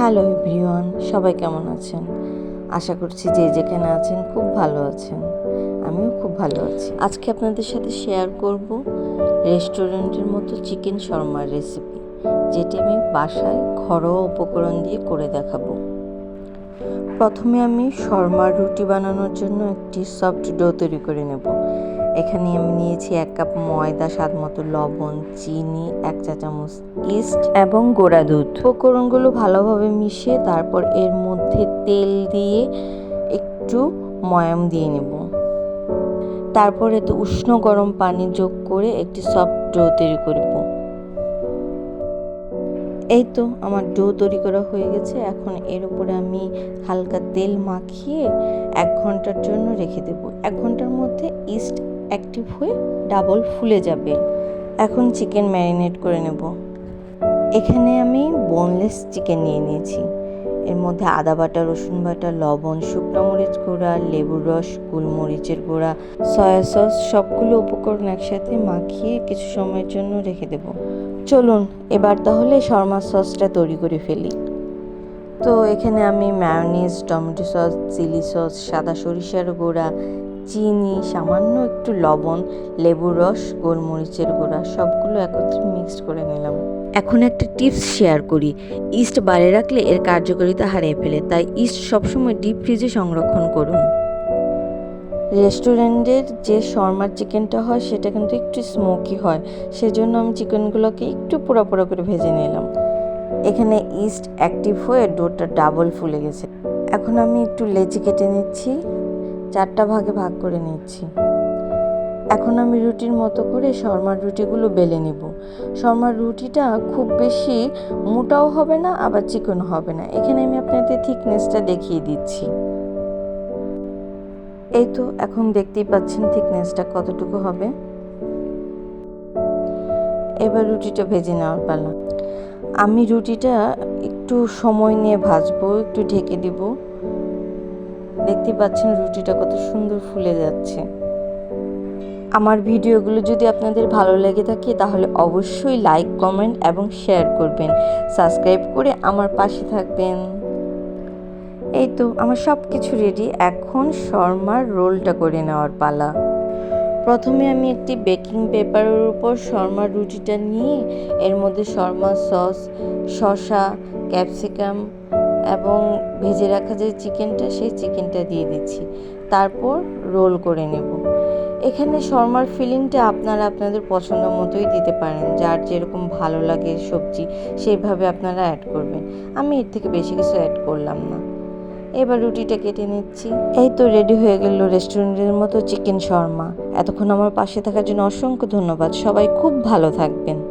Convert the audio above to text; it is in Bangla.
হ্যালো এভরিওয়ান, সবাই কেমন আছেন? আশা করছি যে যেখানে আছেন খুব ভালো আছেন। আমিও খুব ভালো আছি। আজকে আপনাদের সাথে শেয়ার করব রেস্টুরেন্টের মতো চিকেন শর্মার রেসিপি যেটি আমি বাসায় ঘরোয়া উপকরণ দিয়ে করে দেখাবো। প্রথমে আমি শর্মার রুটি বানানোর জন্য একটি সফট ডো তৈরি করে নেব। এখানে আমি নিয়েছি এক কাপ ময়দা, স্বাদ মতো লবণ, চিনি, এক চা চামচ ইস্ট এবং গোড়া দুধ। উপকরণগুলো ভালোভাবে মিশিয়ে তারপর এর মধ্যে তেল দিয়ে একটু ময়াম দিয়ে নেব। তারপর এতে উষ্ণ গরম পানি যোগ করে একটি সফট ডো তৈরি করব। এই তো আমার ডো তৈরি করা হয়ে গেছে। এখন এর উপরে আমি হালকা তেল মাখিয়ে এক ঘণ্টার জন্য রেখে দেব। এক ঘণ্টার মধ্যে ইস্ট অ্যাক্টিভ হয়ে ডাবল ফুলে যাবে। এখন চিকেন ম্যারিনেট করে নেব। এখানে আমি বোনলেস চিকেন নিয়ে নিয়েছি। এর মধ্যে আদা বাটা, রসুন বাটা, লবণ, শুকনো মরিচ গুঁড়া, লেবুর রস, গোলমরিচের গুঁড়া সয়া সস সবগুলো উপকরণ একসাথে মাখিয়ে কিছু সময়ের জন্য রেখে দেব। চলুন, এবার তাহলে শর্মা সসটা তৈরি করে ফেলি। তো এখানে আমি mayonnaise tomato sauce chilli sauce সাদা সরিষার গুঁড়া চিনি, সামান্য একটু লবণ লেবুর রস, গোলমরিচের গুঁড়া, সবগুলো একত্রে মিক্সড করে নিলাম। এখন একটা টিপস শেয়ার করি। ইস্ট বাড়ে রাখলে এর কার্যকারিতা হারিয়ে ফেলে, তাই ইস্ট সবসময় ডিপ ফ্রিজে সংরক্ষণ করুন। রেস্টুরেন্টের যে শর্মার চিকেনটা হয়, সেটা কিন্তু একটু স্মোকি হয়, সেজন্য আমি চিকেনগুলোকে একটু পোড়া পোড়া করে ভেজে নিলাম। এখানে ইস্ট অ্যাক্টিভ হয়ে ডোটা ডাবল ফুলে গেছে। এখন আমি একটু লেচি কেটে নিচ্ছি। চারটা ভাগে ভাগ করে নিচ্ছি। এখন আমি রুটির মতো করে শর্মার রুটিগুলো বেলে নেব। শর্মার রুটিটা খুব বেশি মোটাও হবে না, আবার চিকন হবে না। এখানে আমি আপনাদের থিকনেসটা দেখিয়ে দিচ্ছি। এই তো, এখন দেখতেই পাচ্ছেন থিকনেসটা কতটুকু হবে। এবার রুটিটা ভেজে নেওয়ার পালা। আমি রুটিটা একটু সময় নিয়ে ভাজবো, একটু ঢেকে দিব। দেখতে পাচ্ছেন রুটিটা কত সুন্দর ফুলে যাচ্ছে। আমার ভিডিওগুলো যদি আপনাদের ভালো লেগে থাকে, তাহলে অবশ্যই লাইক কমেন্ট এবং শেয়ার করবেন। সাবস্ক্রাইব করে আমার পাশে থাকবেন। এই তো, আমার সব কিছু রেডি এখন শর্মার রোলটা করে নেওয়ার পালা। প্রথমে আমি একটি বেকিং পেপারের উপর শর্মার রুটিটা নিয়ে, এর মধ্যে শর্মা সস শসা ক্যাপসিকাম এবং ভেজে রাখা যে চিকেনটা, সেই চিকেনটা দিয়ে দিচ্ছি। তারপর রোল করে নেব। এখানে শর্মার ফিলিংটা আপনারা আপনাদের পছন্দ মতোই দিতে পারেন। যার যেরকম ভালো লাগে সবজি, সেইভাবে আপনারা অ্যাড করবেন। আমি এর থেকে বেশি কিছু অ্যাড করলাম না। এবার রুটিটা কেটে নিচ্ছি। এই তো রেডি হয়ে গেল রেস্টুরেন্টের মতো চিকেন শর্মা। এতক্ষণ আমার পাশে থাকার জন্য অসংখ্য ধন্যবাদ। সবাই খুব ভালো থাকবেন।